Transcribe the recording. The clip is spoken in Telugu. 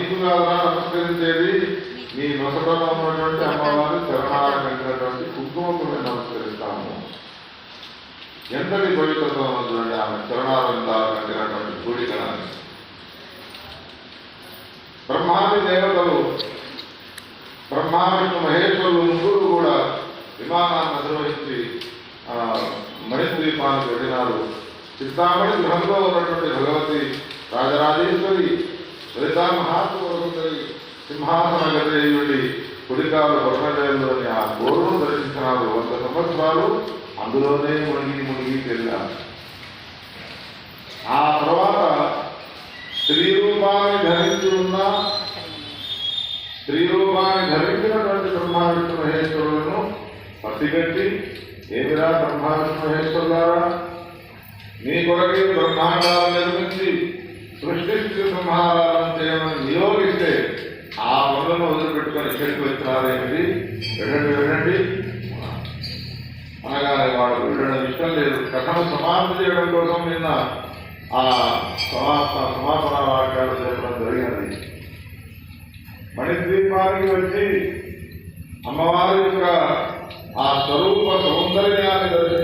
నీకు కాదా నమస్కరించేది నీ నొసటలో ఉన్నటువంటి అమ్మవారు చరణాలను కుంకుమకుని నమస్కరిస్తాము. ఎంతటి పవిత్రత ఉన్నటువంటి ఆమె చరణాలంతాలు కలిగినటువంటి బ్రహ్మాది దేవతలు బ్రహ్మా విష్ణు మహేశ్వరులు ముగ్గురు కూడా విమానాన్ని నిర్వహించి మణిద్వీపానికి వెళ్ళినారు. చింతామణి గృహంలో ఉన్నటువంటి భగవతి రాజరాజేశ్వరి లలితా మహాత్మరి సింహాసనగతయుడి కుడికాలు వర్ణజయంలోని ఆ గోరును దర్శించినారు వంద సంవత్సరాలు అందులోనే మునిగి మునిగి వెళ్ళారు ఆ తర్వాత స్త్రీ రూపాన్ని ధరించి ఉన్న స్త్రీ రూపాన్ని ధరించినటువంటి బ్రహ్మ విష్ణు మహేశ్వరులను పసిగట్టి ఏమిరా బ్రహ్మ విష్ణు మహేశ్వరులారా? మీ కొరకి బ్రహ్మాండాలు నిర్మించి సృష్టించి బ్రహ్మాండాలు వదిలిపెట్టుకొని ఇక్కడికి వచ్చినారేమిటి వెళ్ళండి వెళ్ళండి అనగానే వాడు వెళ్ళడం ఇష్టం లేదు. కథను సమాప్తి చేయడం కోసం నిన్న ఆ సమాప్త సమాపన వాక్యాలు చెప్పడం జరిగినది. మణిద్వీపానికి వచ్చి అమ్మవారి యొక్క ఆ స్వరూప సౌందర్యాన్ని దర్శించిన